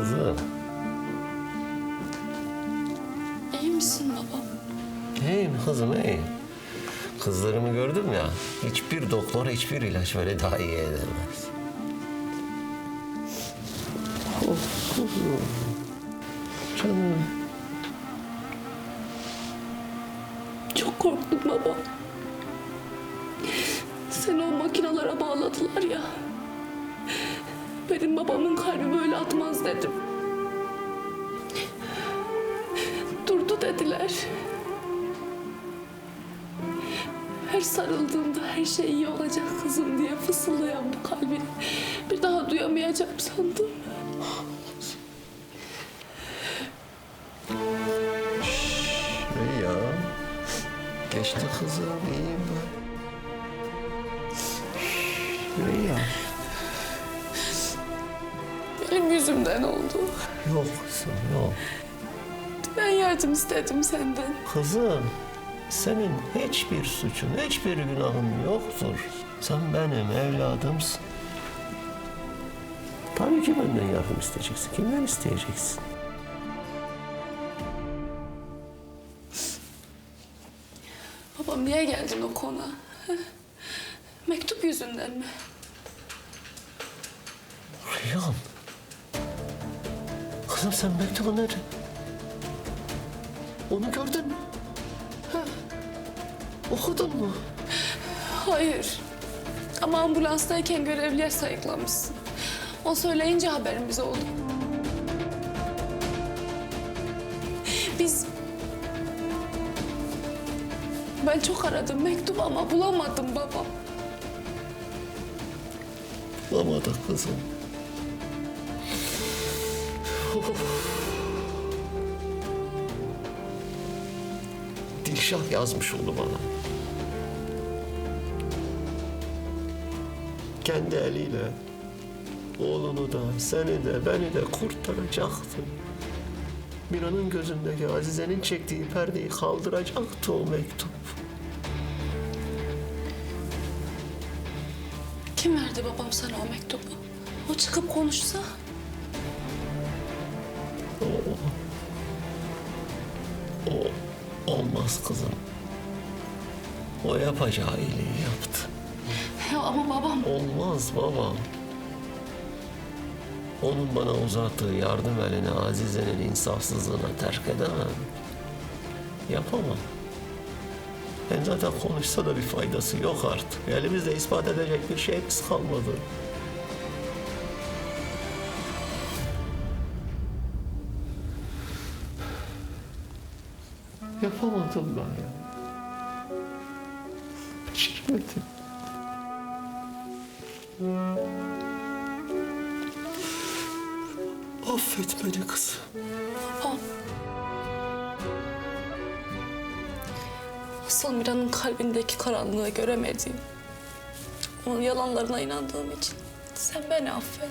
Kızım. İyi misin baba? İyiyim kızım iyiyim. Kızlarımı gördüm ya. Hiçbir doktor hiçbir ilaç böyle daha iyi edemez. Oh, kuzum. Canım. Çok korktum baba. Seni o makinalara bağladılar ya. Benim babamın kalbi böyle atmaz dedim. Durdu dediler. Her sarıldığımda her şey iyi olacak kızım diye fısıldayan bu kalbi bir daha duyamayacağım sandım. İyi ya. Geçti kızım iyiyim ben. İyi ya. Benim yüzümden oldu. Yok kızım yok. Ben yardım istedim senden. Kızım, senin hiçbir suçun, hiçbir günahın yoktur. Sen benim evladımsın. Tabii ki benden yardım isteyeceksin. Kimden isteyeceksin? Babam niye geldin o? Heh? Mektup yüzünden mi? Rüyam. Kızım sen mektubu nerede? Onu gördün mü? Ha? Okudun mu? Hayır. Ama ambulanstayken görevliye sayıklamışsın. O söyleyince haberimiz oldu. Biz... Ben çok aradım mektup ama bulamadım babam. Bulamadık kızım. Dilşah yazmış onu bana. Kendi eliyle oğlunu da, seni de, beni de kurtaracaktı. Mira'nın gözündeki Azize'nin çektiği perdeyi kaldıracaktı o mektup. Kim verdi babam sana o mektubu? O çıkıp konuşsa. Olmaz kızım. O yapacağı iyiliği yaptı. Ya ama babam... Olmaz babam. Onun bana uzattığı yardım elini Azize'nin insafsızlığına terk edemem. Yapamam. Hem zaten konuşsa da bir faydası yok artık. Elimizde ispat edecek bir şeyimiz kalmadı. Yapamadım ben ya. Çirmedim. Affet beni kızım. Babam. Asıl Mira'nın kalbindeki karanlığı göremediğim, onun yalanlarına inandığım için sen beni affet.